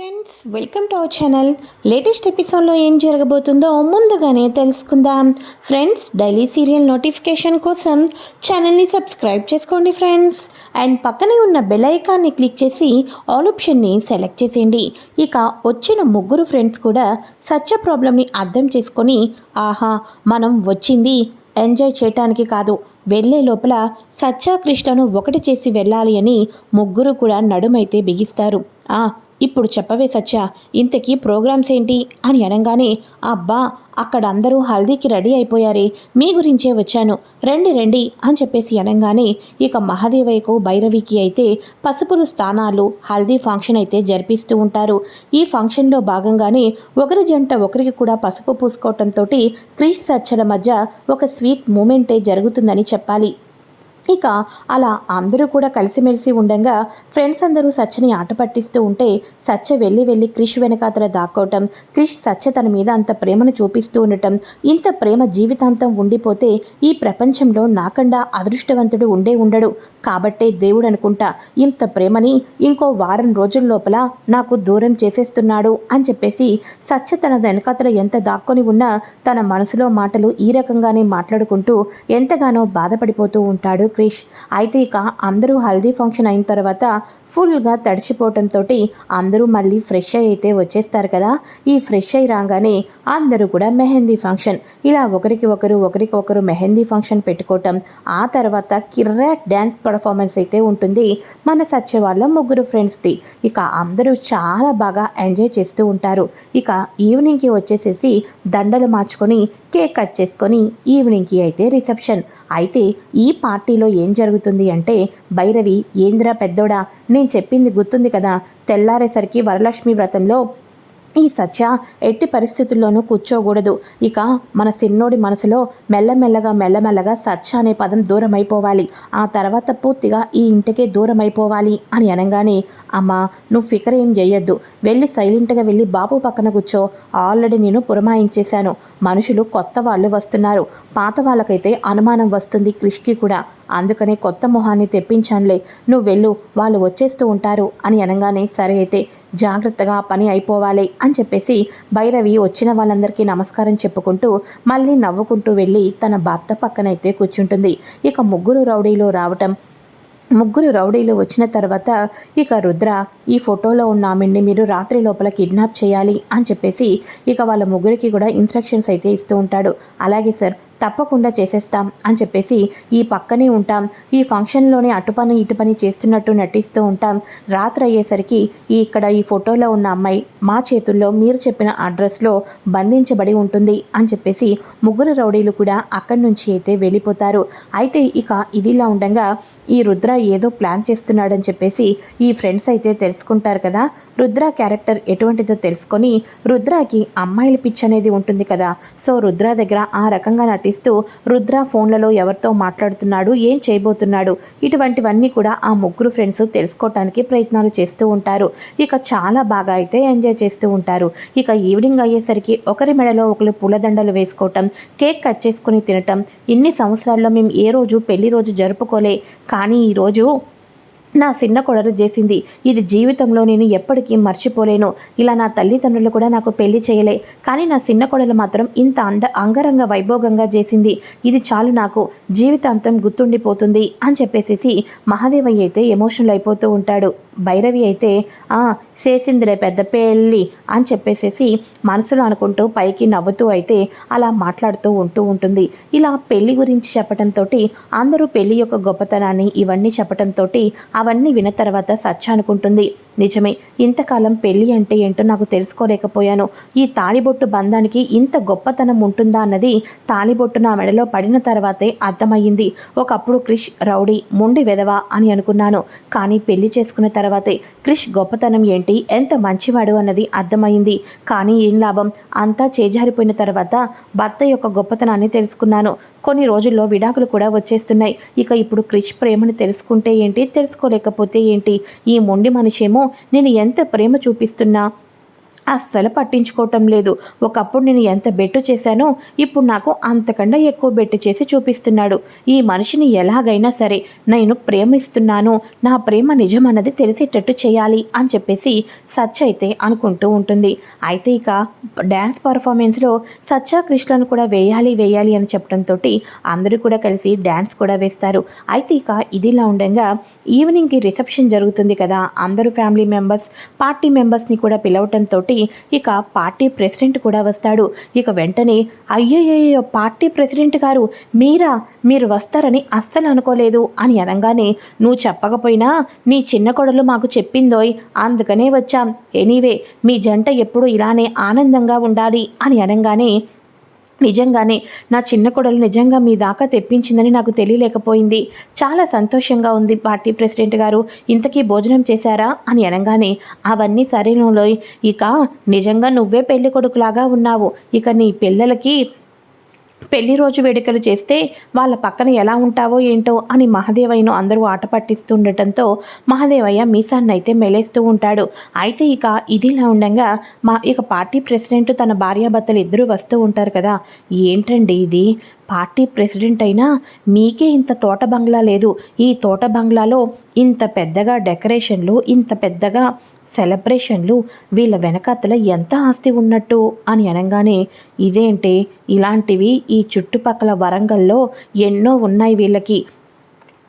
Friends welcome to our channel latest ఎపిసోడ్లో ఏం జరగబోతుందో ముందుగానే తెలుసుకుందాం. ఫ్రెండ్స్ డైలీ సీరియల్ నోటిఫికేషన్ కోసం ఛానల్ని సబ్స్క్రైబ్ చేసుకోండి ఫ్రెండ్స్ అండ్ పక్కనే ఉన్న బెల్ ఐకాన్ని క్లిక్ చేసి ఆల్ ఆప్షన్ని సెలెక్ట్ చేసేయండి. ఇక వచ్చిన ముగ్గురు ఫ్రెండ్స్ కూడా సత్య ప్రాబ్లమ్ని అర్థం చేసుకొని ఆహా మనం వచ్చింది. ఎంజాయ్ చేయటానికి కాదు. వెళ్ళే లోపల సత్యాకృష్ణను ఒకటి చేసి వెళ్ళాలి అని ముగ్గురు కూడా నడుమైతే బిగిస్తారు. ఇప్పుడు చెప్పవే సత్య ఇంతకీ ప్రోగ్రామ్స్ ఏంటి? అని అనగానే అబ్బా అక్కడ అందరూ హల్దీకి రెడీ అయిపోయారే మీ గురించే వచ్చాను రండి రండి అని చెప్పేసి అనగానే ఇక మహాదేవయ్యకు భైరవికి అయితే పసుపులు స్థానాలు హల్దీ ఫంక్షన్ అయితే జరిపిస్తూ ఉంటారు. ఈ ఫంక్షన్లో భాగంగానే ఒకరి జంట ఒకరికి కూడా పసుపు పూసుకోవటంతో క్రిష్ సచ్చల మధ్య ఒక స్వీట్ మూమెంటే జరుగుతుందని చెప్పాలి. ఇక అలా అందరూ కూడా కలిసిమెలిసి ఉండగా ఫ్రెండ్స్ అందరూ సత్యని ఆట పట్టిస్తూ ఉంటే సత్య వెళ్ళి వెళ్ళి క్రిష్ వెనకాతల దాక్కోవటం క్రిష్ సత్య తన మీద అంత ప్రేమను చూపిస్తూ ఉండటం ఇంత ప్రేమ జీవితాంతం ఉండిపోతే ఈ ప్రపంచంలో నాకండా అదృష్టవంతుడు ఉండే ఉండడు. కాబట్టే దేవుడు అనుకుంటా ఇంత ప్రేమని ఇంకో వారం రోజుల లోపల నాకు దూరం చేసేస్తున్నాడు అని చెప్పేసి సత్య తన వెనకాతల ఎంత దాక్కొని ఉన్నా తన మనసులో మాటలు ఈ రకంగానే మాట్లాడుకుంటూ ఎంతగానో బాధపడిపోతూ ఉంటాడు క్రిష్ అయితే ఇక అందరూ హల్దీ ఫంక్షన్ అయిన తర్వాత ఫుల్గా తడిచిపోవటంతో అందరూ మళ్ళీ ఫ్రెష్ అయ్యి అయితే వచ్చేస్తారు కదా. ఈ ఫ్రెష్ అయి రాగానే అందరూ కూడా మెహందీ ఫంక్షన్. ఇలా ఒకరికి ఒకరు ఒకరికి ఒకరు మెహందీ ఫంక్షన్ పెట్టుకోవటం ఆ తర్వాత కిర్రాక్ డ్యాన్స్ పర్ఫార్మెన్స్ అయితే ఉంటుంది మన సత్య వాళ్ళ ముగ్గురు ఫ్రెండ్స్ది. ఇక అందరూ చాలా బాగా ఎంజాయ్ చేస్తూ ఉంటారు. ఇక ఈవినింగ్కి వచ్చేసేసి దండలు మార్చుకొని కేక్ కట్ చేసుకొని ఈవినింగ్కి అయితే రిసెప్షన్. అయితే ఈ పార్టీలో ఏం జరుగుతుంది అంటే భైరవి ఏంద్రా పెద్దోడా? నేను చెప్పింది గుర్తుంది కదా? తెల్లారేసరికి వరలక్ష్మి వ్రతంలో ఈ సత్య ఎట్టి పరిస్థితుల్లోనూ కూర్చోకూడదు. ఇక మన సిన్నోడి మనసులో మెల్లమెల్లగా మెల్లమెల్లగా సత్య అనే పదం దూరం అయిపోవాలి ఆ తర్వాత పూర్తిగా ఈ ఇంటికే దూరం అయిపోవాలి అని అనగానే అమ్మా నువ్వు ఫికర్ ఏం చెయ్యొద్దు. వెళ్ళి సైలెంట్గా వెళ్ళి బాబు పక్కన కూర్చో. ఆల్రెడీ నేను పురమాయించేశాను. మనుషులు కొత్త వాళ్ళు వస్తున్నారు. పాత వాళ్ళకైతే అనుమానం వస్తుంది క్రిష్కి కూడా. అందుకనే కొత్త మొహాన్ని తెప్పించానులే నువ్వు వెళ్ళు వాళ్ళు వచ్చేస్తూ ఉంటారు అని అనగానే సరే అయితే జాగ్రత్తగా పని అయిపోవాలి అని చెప్పేసి భైరవి వచ్చిన వాళ్ళందరికీ నమస్కారం చెప్పుకుంటూ మళ్ళీ నవ్వుకుంటూ వెళ్ళి తన భర్త పక్కనైతే కూర్చుంటుంది. ఇక ముగ్గురు రౌడీలు రావటం ముగ్గురు రౌడీలు వచ్చిన తర్వాత ఇక రుద్ర ఈ ఫోటోలో ఉన్న ఆమెని మీరు రాత్రి లోపల కిడ్నాప్ చేయాలి అని చెప్పేసి ఇక వాళ్ళ ముగ్గురికి కూడా ఇన్స్ట్రక్షన్స్ అయితే ఇస్తూ ఉంటాడు. అలాగే సార్ తప్పకుండా చేసేస్తాం అని చెప్పేసి ఈ పక్కనే ఉంటాం. ఈ ఫంక్షన్లోనే అటు పని ఇటు పని చేస్తున్నట్టు నటిస్తూ ఉంటాం. రాత్రి అయ్యేసరికి ఈ ఇక్కడ ఈ ఫోటోలో ఉన్న అమ్మాయి మా చేతుల్లో మీరు చెప్పిన అడ్రస్లో బంధించబడి ఉంటుంది అని చెప్పేసి ముగ్గురు రౌడీలు కూడా అక్కడి నుంచి అయితే వెళ్ళిపోతారు. అయితే ఇక ఇదిలా ఉండగా ఈ రుద్ర ఏదో ప్లాన్ చేస్తున్నాడని చెప్పేసి ఈ ఫ్రెండ్స్ అయితే తెలుసు తెలుసుకుంటారు కదా? రుద్ర క్యారెక్టర్ ఎటువంటిదో తెలుసుకొని రుద్రాకి అమ్మాయిల పిచ్ అనేది ఉంటుంది కదా? సో రుద్ర దగ్గర ఆ రకంగా నటిస్తూ రుద్ర ఫోన్లలో ఎవరితో మాట్లాడుతున్నాడు? ఏం చేయబోతున్నాడు? ఇటువంటివన్నీ కూడా ఆ ముగ్గురు ఫ్రెండ్స్ తెలుసుకోవటానికి ప్రయత్నాలు చేస్తూ ఉంటారు. ఇక చాలా బాగా అయితే ఎంజాయ్ చేస్తూ ఉంటారు. ఇక ఈవినింగ్ అయ్యేసరికి ఒకరి మెడలో ఒకరు పూలదండలు వేసుకోవటం కేక్ కట్ చేసుకుని తినటం ఇన్ని సంవత్సరాల్లో మేము ఏ రోజు పెళ్ళి రోజు జరుపుకోలే. కానీ ఈరోజు నా చిన్న కొడలు చేసింది. ఇది జీవితంలో నేను ఎప్పటికీ మర్చిపోలేను. ఇలా నా తల్లిదండ్రులు కూడా నాకు పెళ్ళి చేయలే. కానీ నా చిన్న కొడలు మాత్రం ఇంత అండ అంగరంగ వైభోగంగా చేసింది. ఇది చాలు నాకు. జీవితాంతం గుర్తుండిపోతుంది అని చెప్పేసి మహాదేవయ్య అయితే ఎమోషనల్ అయిపోతూ ఉంటాడు. భైరవి అయితే ఆ చేసిందిలే పెద్ద పెళ్ళి అని చెప్పేసేసి మనసులో అనుకుంటూ పైకి నవ్వుతూ అయితే అలా మాట్లాడుతూ ఉంటూ ఉంటుంది. ఇలా పెళ్ళి గురించి చెప్పడంతో అందరూ పెళ్ళి యొక్క గొప్పతనాన్ని ఇవన్నీ చెప్పడంతో అవన్నీ విన్న తర్వాత సత్య అనుకుంటుంది. నిజమే ఇంతకాలం పెళ్ళి అంటే ఏంటో నాకు తెలుసుకోలేకపోయాను. ఈ తాళిబొట్టు బంధానికి ఇంత గొప్పతనం ఉంటుందా అన్నది తాళిబొట్టు నా మెడలో పడిన తర్వాతే అర్థమయ్యింది. ఒకప్పుడు క్రిష్ రౌడీ మొండి వెదవా అని అనుకున్నాను. కానీ పెళ్ళి చేసుకున్న తర్వాతే క్రిష్ గొప్పతనం ఏంటి ఎంత మంచివాడు అన్నది అర్థమైంది కానీ ఏం లాభం అంతా చేజారిపోయిన తర్వాత భర్త యొక్క గొప్పతనాన్ని తెలుసుకున్నాను. కొన్ని రోజుల్లో విడాకులు కూడా వచ్చేస్తున్నాయి. ఇక ఇప్పుడు క్రిష్ ప్రేమను తెలుసుకుంటే ఏంటి తెలుసుకో లేకపోతే ఏంటి? ఈ మొండి మనిషేమో నేను ఎంత ప్రేమ చూపిస్తున్నా? అస్సలు పట్టించుకోవటం లేదు. ఒకప్పుడు నేను ఎంత బెట్టు చేశానో ఇప్పుడు నాకు అంతకన్నా ఎక్కువ బెట్టు చేసి చూపిస్తున్నాడు. ఈ మనిషిని ఎలాగైనా సరే నేను ప్రేమిస్తున్నాను. నా ప్రేమ నిజమన్నది తెలిసేటట్టు చేయాలి అని చెప్పేసి సచ్ అయితే అనుకుంటూ ఉంటుంది. అయితే ఇక డ్యాన్స్ పర్ఫార్మెన్స్లో సచ్చా కృష్ణను కూడా వేయాలి వేయాలి అని చెప్పడంతో అందరూ కూడా కలిసి డ్యాన్స్ కూడా వేస్తారు. అయితే ఇక ఇదిలా ఉండగా ఈవినింగ్కి రిసెప్షన్ జరుగుతుంది కదా. అందరూ ఫ్యామిలీ మెంబర్స్ పార్టీ మెంబర్స్ని కూడా పిలవటంతో ఇక పార్టీ ప్రెసిడెంట్ కూడా వస్తాడు. ఇక వెంటనే అయ్యయ్యో పార్టీ ప్రెసిడెంట్ గారు మీరా మీరు వస్తారని అస్సలు అనుకోలేదు అని అనగానే నువ్వు చెప్పకపోయినా నీ చిన్న కొడలు మాకు చెప్పిందోయ్ అందుకనే వచ్చాం. ఎనీవే మీ జంట ఎప్పుడు ఇలానే ఆనందంగా ఉండాలి అని అనగానే నిజంగానే నా చిన్న కొడలు నిజంగా మీ దాకా తెప్పించిందని నాకు తెలియలేకపోయింది. చాలా సంతోషంగా ఉంది పార్టీ ప్రెసిడెంట్ గారు. ఇంతకీ భోజనం చేశారా? అని అనగానే అవన్నీ సరేనోలో ఇక నిజంగా నువ్వే పెళ్ళి కొడుకులాగా ఉన్నావు. ఇక నీ పిల్లలకి పెళ్ళి రోజు వేడుకలు చేస్తే వాళ్ళ పక్కన ఎలా ఉంటావో ఏంటో అని మహదేవయ్యను అందరూ ఆట పట్టిస్తుండటంతో మహదేవయ్య మీసాన్ని అయితే మెలేస్తూ ఉంటాడు. అయితే ఇక ఇదిలా ఉండగా మా ఇక పార్టీ ప్రెసిడెంట్ తన భార్యాభర్తలు ఇద్దరూ వస్తూ ఉంటారు కదా. ఏంటండి ఇది? పార్టీ ప్రెసిడెంట్ అయినా మీకే ఇంత తోట బంగ్లా లేదు. ఈ తోట బంగ్లాలో ఇంత పెద్దగా డెకరేషన్లు ఇంత పెద్దగా సెలబ్రేషన్లు వీళ్ళ వెనకాతల ఎంత ఆస్తి ఉన్నట్టు అని అనగానే ఇదేంటి ఇలాంటివి ఈ చుట్టుపక్కల వరంగల్లో ఎన్నో ఉన్నాయి వీళ్ళకి.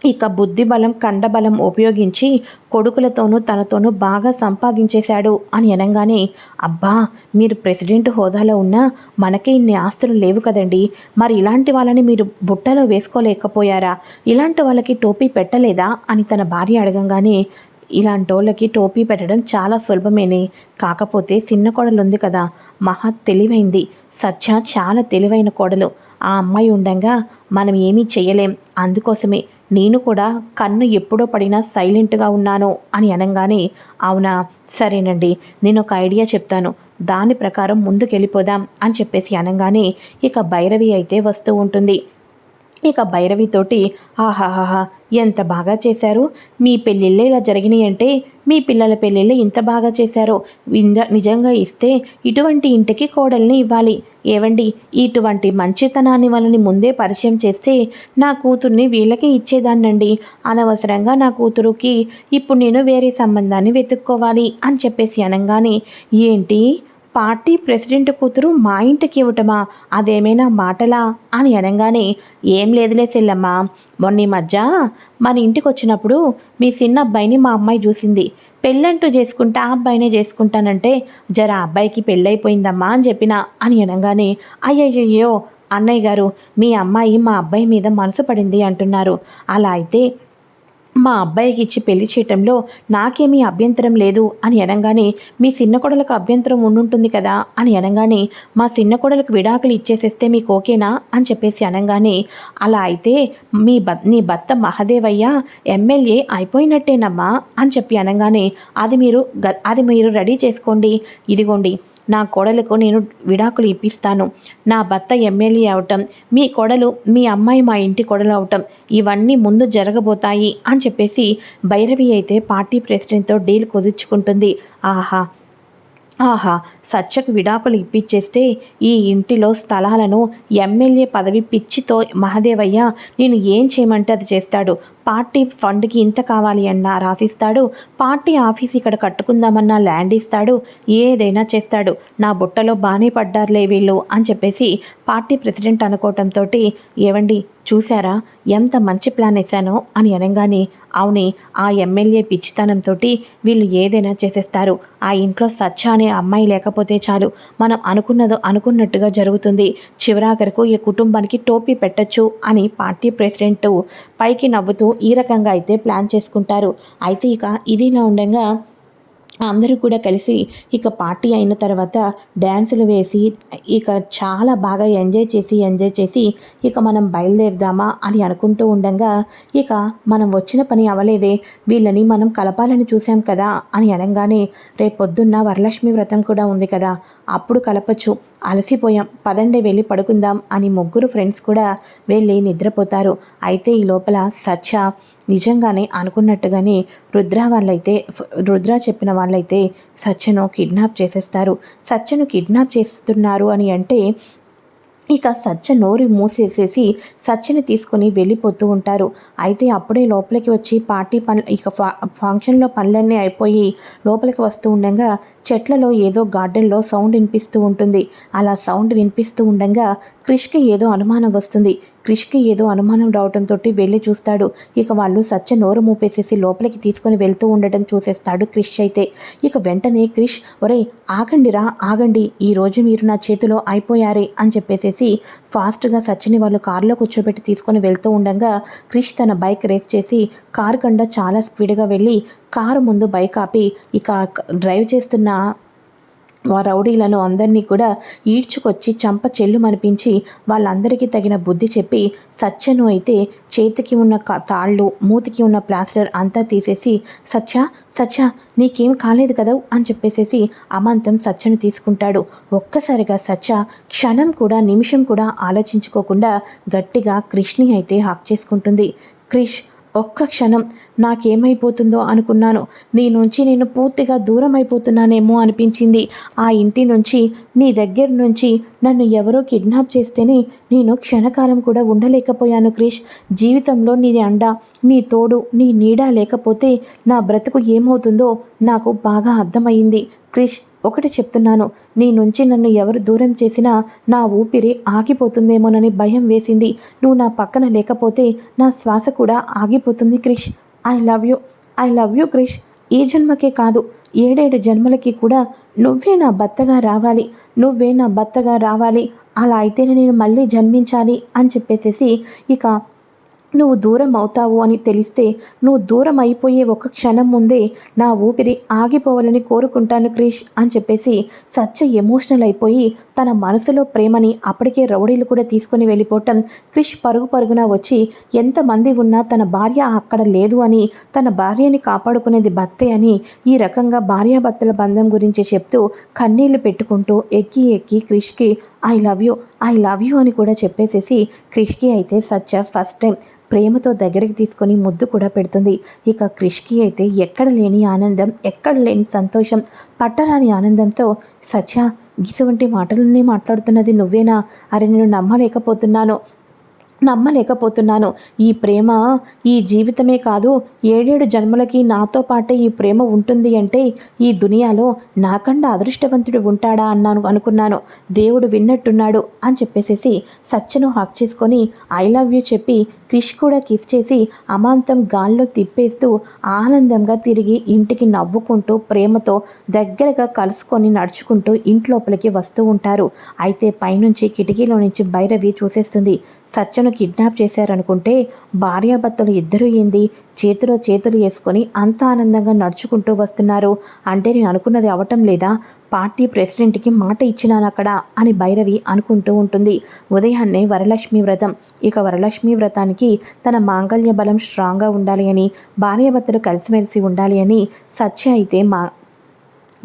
ఇక బుద్ధి బలం కండబలం ఉపయోగించి కొడుకులతోనూ తనతోనూ బాగా సంపాదించేశాడు అని అనగానే అబ్బా మీరు ప్రెసిడెంట్ హోదాలో ఉన్నా మనకే ఇన్ని ఆస్తులు లేవు కదండి. మరి ఇలాంటి వాళ్ళని మీరు బుట్టలో వేసుకోలేకపోయారా? ఇలాంటి వాళ్ళకి టోపీ పెట్టలేదా? అని తన భార్య అడగంగానే ఇలాంటి వాళ్ళకి టోపీ పెట్టడం చాలా సులభమేనే. కాకపోతే చిన్న కోడలు ఉంది కదా మహా తెలివైంది. సత్య చాలా తెలివైన కోడలు. ఆ అమ్మాయి ఉండంగా మనం ఏమీ చేయలేం అందుకోసమే నేను కూడా కన్ను ఎప్పుడో పడినా సైలెంట్గా ఉన్నాను అని అనగానే అవునా? సరేనండి నేను ఒక ఐడియా చెప్తాను. దాని ప్రకారం ముందుకెళ్ళిపోదాం అని చెప్పేసి అనగానే ఇక భైరవి అయితే వస్తూ ఉంటుంది. ఇక భైరవితోటి ఆహాహా ఎంత బాగా చేశారు? మీ పెళ్ళిళ్ళు ఇలా జరిగినాయి అంటే మీ పిల్లల పెళ్ళిళ్ళు ఇంత బాగా చేశారో. నిజంగా ఇస్తే ఇటువంటి ఇంటికి కోడల్ని ఇవ్వాలి. ఏవండి ఇటువంటి మంచితనాన్ని వాళ్ళని ముందే పరిచయం చేస్తే నా కూతుర్ని వీళ్ళకే ఇచ్చేదాన్నండి. అనవసరంగా నా కూతురుకి ఇప్పుడు నేను వేరే సంబంధాన్ని వెతుక్కోవాలి అని చెప్పేసి అనగానే ఏంటి? పార్టీ ప్రెసిడెంట్ కూతురు మా ఇంటికి ఇవ్వటమా? అదేమైనా మాటలా? అని అనగానే ఏం లేదులే సెల్లమ్మా. మొన్న మధ్య మన ఇంటికి వచ్చినప్పుడు మీ చిన్న అబ్బాయిని మా అమ్మాయి చూసింది. పెళ్ళంటూ చేసుకుంటా ఆ అబ్బాయినే చేసుకుంటానంటే జర అబ్బాయికి పెళ్ళైపోయిందమ్మా అని చెప్పిన అని అనగానే అయ్యయ్యో అన్నయ్య గారు మీ అమ్మాయి మా అబ్బాయి మీద మనసు పడింది అంటున్నారు. అలా అయితే మా అబ్బాయికి ఇచ్చి పెళ్ళి చేయటంలో నాకేమీ అభ్యంతరం లేదు అని అనగానే మీ చిన్న కొడలకు అభ్యంతరం ఉండుంటుంది కదా అని అనగానే మా చిన్న కొడలకు విడాకులు ఇచ్చేసేస్తే మీకు ఓకేనా అని చెప్పేసి అనగానే అలా అయితే మీ బ నీ భర్త మహదేవయ్య ఎమ్మెల్యే అయిపోయినట్టేనమ్మా అని చెప్పి అనగానే అది మీరు అది మీరు రెడీ చేసుకోండి ఇదిగోండి నా కోడలకు నేను విడాకులు ఇప్పిస్తాను. నా భర్త ఎమ్మెల్యే అవటం మీ కోడలు మీ అమ్మాయి మా ఇంటి కోడలు అవటం ఇవన్నీ ముందు జరగబోతాయి అని చెప్పేసి భైరవి అయితే పార్టీ ప్రెసిడెంట్తో డీల్ కుదుర్చుకుంటుంది. ఆహా! ఆహా సత్యకు విడాకులు ఇప్పించేస్తే ఈ ఇంటిలో స్థలాలను ఎమ్మెల్యే పదవి పిచ్చితో మహదేవయ్య నేను ఏం చేయమంటే అది చేస్తాడు. పార్టీ ఫండ్కి ఇంత కావాలి అన్నా రాసిస్తాడు. పార్టీ ఆఫీస్ ఇక్కడ కట్టుకుందామన్నా ల్యాండ్ ఇస్తాడు. ఏదైనా చేస్తాడు. నా బుట్టలో బాగానే పడ్డారులే వీళ్ళు అని చెప్పేసి పార్టీ ప్రెసిడెంట్ అనుకోవటంతో ఏవండి చూశారా? ఎంత మంచి ప్లాన్ వేశానో అని అనగానే అవునే ఆ ఎమ్మెల్యే పిచ్చితనంతో వీళ్ళు ఏదైనా చేసేస్తారు. ఆ ఇంట్లో సచ్చ అనే అమ్మాయి లేకపోతే చాలు. మనం అనుకున్నదో అనుకున్నట్టుగా జరుగుతుంది. చివరాఖరకు ఈ కుటుంబానికి టోపీ పెట్టచ్చు అని పార్టీ ప్రెసిడెంట్ పైకి నవ్వుతూ ఈ రకంగా అయితే ప్లాన్ చేసుకుంటారు. అయితే ఇక ఇదిలా ఉండగా అందరూ కూడా కలిసి ఇక పార్టీ అయిన తర్వాత డ్యాన్సులు వేసి ఇక చాలా బాగా ఎంజాయ్ చేసి ఎంజాయ్ చేసి ఇక మనం బయలుదేరదామా అని అనుకుంటూ ఉండగా ఇక మనం వచ్చిన పని అవ్వలేదే వీళ్ళని మనం కలపాలని చూసాం కదా అని అనగానే రేపొద్దున్న వరలక్ష్మి వ్రతం కూడా ఉంది కదా అప్పుడు కలపచ్చు. అలసిపోయాం. పదండే వెళ్ళి పడుకుందాం అని ముగ్గురు ఫ్రెండ్స్ కూడా వెళ్ళి నిద్రపోతారు. అయితే ఈ లోపల సత్య నిజంగానే అనుకున్నట్టుగానే రుద్ర వాళ్ళైతే రుద్ర చెప్పిన వాళ్ళైతే సత్యను కిడ్నాప్ చేసేస్తారు. సత్యను కిడ్నాప్ చేస్తున్నారు అని అంటే ఇక సజ్జ నోరు మూసేసేసి సజ్జని తీసుకుని వెళ్ళిపోతూ ఉంటారు. అయితే అప్పుడే లోపలికి వచ్చి పార్టీ పనులు ఇక ఫంక్షన్లో పనులన్నీ అయిపోయి లోపలికి వస్తూ ఉండగా చెట్లలో ఏదో గార్డెన్లో సౌండ్ వినిపిస్తూ ఉంటుంది. అలా సౌండ్ వినిపిస్తూ ఉండగా క్రిష్కి ఏదో అనుమానం వస్తుంది. క్రిష్కి ఏదో అనుమానం రావడంతో వెళ్ళి చూస్తాడు. ఇక వాళ్ళు సత్య నోరు మూపేసేసి లోపలికి తీసుకొని వెళ్తూ ఉండటం చూసేస్తాడు క్రిష్ అయితే. ఇక వెంటనే క్రిష్ ఒరే ఆగండిరా ఆగండి. ఈరోజు మీరు నా చేతిలో అయిపోయారే అని చెప్పేసేసి ఫాస్ట్గా సచ్చిని వాళ్ళు కారులో కూర్చోబెట్టి తీసుకొని వెళ్తూ ఉండగా క్రిష్ తన బైక్ రేస్ చేసి కారు కండ చాలా స్పీడ్గా వెళ్ళి కారు ముందు బైక్ ఆపి ఇక డ్రైవ్ చేస్తున్న రౌడీలను అందరినీ కూడా ఈడ్చుకొచ్చి చంప చెల్లుమనిపించి వాళ్ళందరికీ తగిన బుద్ధి చెప్పి సత్యను అయితే చేతికి ఉన్న తాళ్ళు మూతికి ఉన్న ప్లాస్టర్ అంతా తీసేసి సత్య సత్య నీకేం కాలేదు కదా? అని చెప్పేసేసి అమాంతం సత్యను తీసుకుంటాడు. ఒక్కసారిగా సత్య క్షణం కూడా నిమిషం కూడా ఆలోచించుకోకుండా గట్టిగా క్రిష్ని అయితే హాక్ చేసుకుంటుంది. క్రిష్ ఒక్క క్షణం నాకేమైపోతుందో అనుకున్నాను. నీ నుంచి నేను పూర్తిగా దూరం అయిపోతున్నానేమో అనిపించింది. ఆ ఇంటి నుంచి నీ దగ్గర నుంచి నన్ను ఎవరో కిడ్నాప్ చేస్తేనే నేను క్షణకాలం కూడా ఉండలేకపోయాను క్రిష్. జీవితంలో నీది అండ నీ తోడు నీ నీడ లేకపోతే నా బ్రతుకు ఏమవుతుందో నాకు బాగా అర్థమైంది క్రిష్ ఒకటి చెప్తున్నాను నీ నుంచి నన్ను ఎవరు దూరం చేసినా నా ఊపిరి ఆగిపోతుందేమోనని భయం వేసింది. నువ్వు నా పక్కన లేకపోతే నా శ్వాస కూడా ఆగిపోతుంది Krish. I love you I love you Krish. ఈ జన్మకే కాదు ఏడేడు జన్మలకి కూడా నువ్వే నా భర్తగా రావాలి నువ్వే నా భర్తగా రావాలి. అలా అయితేనే నేను మళ్ళీ జన్మించాలి అని చెప్పేసేసి ఇక నువ్వు దూరం అవుతావు అని తెలిస్తే నువ్వు దూరం అయిపోయే ఒక క్షణం ముందే నా ఊపిరి ఆగిపోవాలని కోరుకుంటాను క్రిష్ అని చెప్పేసి సత్య ఎమోషనల్ అయిపోయి తన మనసులో ప్రేమని అప్పటికే రౌడీలు కూడా తీసుకుని వెళ్ళిపోవటం క్రిష్ పరుగు పరుగున వచ్చి ఎంతమంది ఉన్నా తన భార్య అక్కడ లేదు అని తన భార్యని కాపాడుకునేది భర్తే అని ఈ రకంగా భార్యాభర్తల బంధం గురించి చెప్తూ కన్నీళ్ళు పెట్టుకుంటూ ఎక్కి ఎక్కి క్రిష్కి I love you I love you అని కూడా చెప్పేసేసి క్రిష్కి అయితే సత్య ఫస్ట్ టైం ప్రేమతో దగ్గరికి తీసుకొని ముద్దు కూడా పెడుతుంది. ఇక క్రిష్కి అయితే ఎక్కడ లేని ఆనందం ఎక్కడ లేని సంతోషం పట్టరాని ఆనందంతో సత్య గిసవంటి మాటలన్నీ మాట్లాడుతున్నది నువ్వేనా? అరే నేను నమ్మలేకపోతున్నాను. నమ్మలేకపోతున్నాను. ఈ ప్రేమ ఈ జీవితమే కాదు ఏడేడు జన్మలకి నాతో పాటే ఈ ప్రేమ ఉంటుంది అంటే ఈ దునియాలో నాకండా అదృష్టవంతుడు ఉంటాడా అన్నాను అనుకున్నాను. దేవుడు విన్నట్టున్నాడు అని చెప్పేసేసి సత్యను హాక్ చేసుకొని ఐ లవ్ యూ చెప్పి క్రిష్ కూడా కిస్ చేసి అమాంతం గాల్లో తిప్పేస్తూ ఆనందంగా తిరిగి ఇంటికి నవ్వుకుంటూ ప్రేమతో దగ్గరగా కలుసుకొని నడుచుకుంటూ ఇంట్లోపలికి వస్తూ ఉంటారు. అయితే పైనుంచి కిటికీలో నుంచి భైరవి చూసేస్తుంది. సత్యను కిడ్నాప్ చేశారనుకుంటే భార్యాభర్తలు ఇద్దరు ఏంది? చేతిలో చేతులు వేసుకొని అంత ఆనందంగా నడుచుకుంటూ వస్తున్నారు. అంటే నేను అనుకున్నది అవటం లేదా? పార్టీ ప్రెసిడెంట్కి మాట ఇచ్చినాను అక్కడ అని భైరవి అనుకుంటూ ఉంటుంది. ఉదయాన్నే వరలక్ష్మి వ్రతం. ఇక వరలక్ష్మి వ్రతానికి తన మాంగళ్య బలం స్ట్రాంగ్గా ఉండాలి అని భార్యాభర్తలు కలిసిమెలిసి ఉండాలి అని సత్య అయితే మా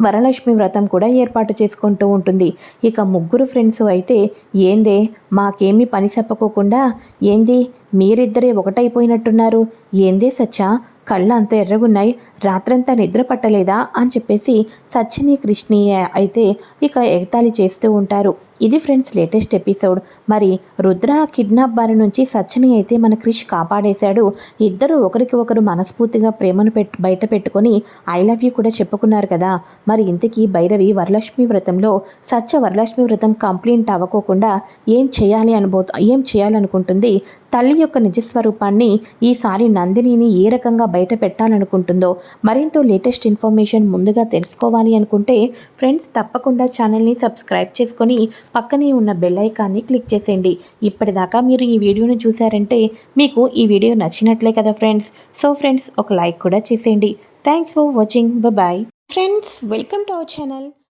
వరలక్ష్మి వ్రతం కూడా ఏర్పాటు చేసుకుంటూ ఉంటుంది. ఇక ముగ్గురు ఫ్రెండ్స్ అయితే ఏందే మాకేమీ పని చెప్పకోకుండా ఏంది మీరిద్దరే ఒకటైపోయినట్టున్నారు. ఏందే సచ్చా కళ్ళు అంత ఎర్రగున్నాయి రాత్రంతా నిద్ర పట్టలేదా? అని చెప్పేసి సచ్చిని కృష్ణి అయితే ఇక ఎగతాళి చేస్తూ ఉంటారు. ఇది ఫ్రెండ్స్ లేటెస్ట్ ఎపిసోడ్. మరి రుద్ర కిడ్నాప్ బారి నుంచి సచ్చని అయితే మన క్రిష్ కాపాడేశాడు. ఇద్దరు ఒకరికి ఒకరు మనస్ఫూర్తిగా ప్రేమను పెట్టు బయట పెట్టుకొని ఐ లవ్ యూ కూడా చెప్పుకున్నారు కదా. మరి ఇంతకీ భైరవి వరలక్ష్మి వ్రతంలో సచ్చ వరలక్ష్మి వ్రతం కంప్లీట్ అవ్వకోకుండా ఏం చేయాలి అనుబో ఏం చేయాలనుకుంటుంది? తల్లి యొక్క నిజస్వరూపాన్ని ఈసారి నందినిని ఏ రకంగా బయట పెట్టాలనుకుంటుందో మరింత లేటెస్ట్ ఇన్ఫర్మేషన్ ముందుగా తెలుసుకోవాలి అనుకుంటే ఫ్రెండ్స్ తప్పకుండా ఛానల్ని సబ్స్క్రైబ్ చేసుకొని పక్కనే ఉన్న బెల్ ఐకాన్ని క్లిక్ చేసేయండి. ఇప్పటిదాకా మీరు ఈ వీడియోను చూసారంటే మీకు ఈ వీడియో నచ్చినట్లే కదా ఫ్రెండ్స్ సో ఫ్రెండ్స్ ఒక లైక్ కూడా చేసేయండి. Thanks for watching bye friends welcome to our channel